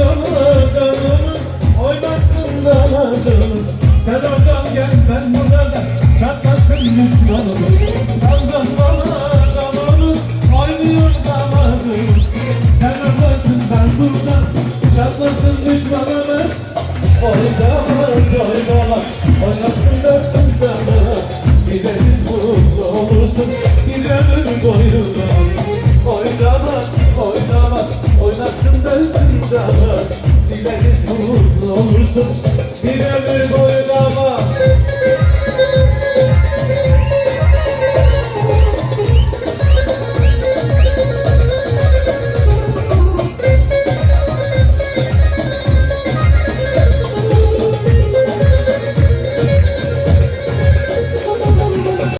dağımız Oynasın dağımız Sen oradan gel ben burada Çatlasın düşmanımız. Daldan Oynuyor dağımız Sen oradasın ben burada Çatlasın düşmanımız. Oynamaz oynamaz Oynasın dersin dağımız Gideriz mutlu olursun. Bir ömür boyu Oynasın dönsün damat Gideriz mutlu olursun. Bir ömür boyu